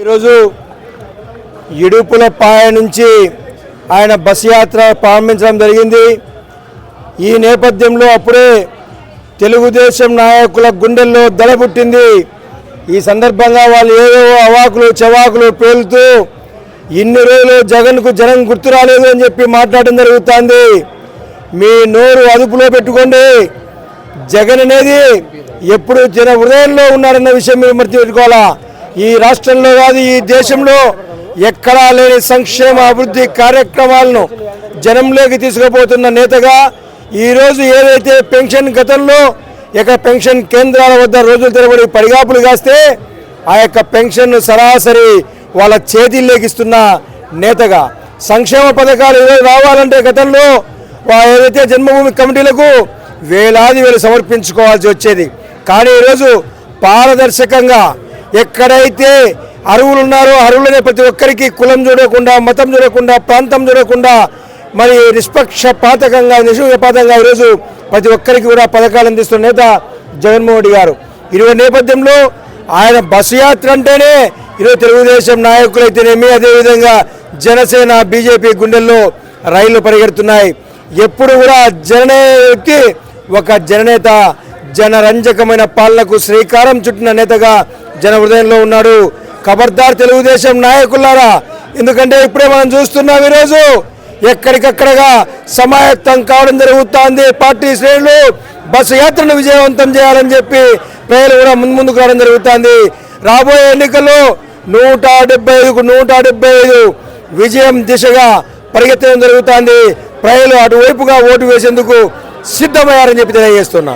ఈరోజు ఇడుపుల పాయ నుంచి ఆయన బస్ యాత్ర ప్రారంభించడం జరిగింది. ఈ నేపథ్యంలో అప్పుడే తెలుగుదేశం నాయకుల గుండెల్లో దడ పుట్టింది. ఈ సందర్భంగా వాళ్ళు ఏవేవో అవాకులు చవాకులు పేలుతూ ఇన్ని రోజులు జగన్కు జనం గుర్తు రాలేదు అని చెప్పి మాట్లాడడం జరుగుతుంది. మీ నోరు అదుపులో పెట్టుకోండి. జగన్ అనేది ఎప్పుడు జన హృదయంలో ఉన్నారన్న విషయం మీరు మర్చిపెట్టుకోవాలా? ఈ రాష్ట్రంలో కాదు ఈ దేశంలో ఎక్కడా లేని సంక్షేమ అభివృద్ధి కార్యక్రమాలను జనంలోకి తీసుకుపోతున్న నేతగా ఈరోజు ఏదైతే పెన్షన్ గతంలో ఇక పెన్షన్ కేంద్రాల వద్ద రోజుల తెరబడి పడిగాపులు కాస్తే ఆ యొక్క పెన్షన్ను సరాసరి వాళ్ళ చేతిల్లోకి నేతగా. సంక్షేమ పథకాలు ఏదో రావాలంటే గతంలో ఏదైతే జన్మభూమి కమిటీలకు వేలాది వేలు సమర్పించుకోవాల్సి వచ్చేది. కానీ ఈరోజు పారదర్శకంగా ఎక్కడైతే అరువులు ఉన్నారో అరువులనే ప్రతి ఒక్కరికి కులం చూడకుండా మతం చూడకుండా ప్రాంతం చూడకుండా మరి నిష్పక్షపాతకంగా నిష్పక్షపాతంగా ఈరోజు ప్రతి ఒక్కరికి కూడా పథకాలు అందిస్తున్న నేత జగన్మోహన్ రెడ్డి గారు. ఇటువంటి నేపథ్యంలో ఆయన బస్సు యాత్ర అంటేనే ఈరోజు తెలుగుదేశం నాయకులైతేనేమి అదేవిధంగా జనసేన బీజేపీ గుండెల్లో రైళ్ళు పరిగెడుతున్నాయి. ఎప్పుడు కూడా జననే ఒక జననేత జనరంజకమైన పాలనకు శ్రీకారం చుట్టిన నేతగా జన హృదయంలో ఉన్నాడు. ఖబర్దార్ తెలుగుదేశం నాయకులారా ఎందుకంటే ఇప్పుడే మనం చూస్తున్నాం ఈరోజు ఎక్కడికక్కడగా సమాయత్తం కావడం జరుగుతోంది. పార్టీ శ్రేణులు బస్సు యాత్రను విజయవంతం చేయాలని చెప్పి ప్రజలు కూడా ముందు ముందుకు రావడం జరుగుతోంది. రాబోయే ఎన్నికల్లో నూట డెబ్బై ఐదుకు నూట డెబ్బై ఐదు విజయం దిశగా పరిగెత్తడం జరుగుతోంది. ప్రజలు అటువైపుగా ఓటు వేసేందుకు సిద్ధమయ్యారని చెప్పి తెలియజేస్తున్నా.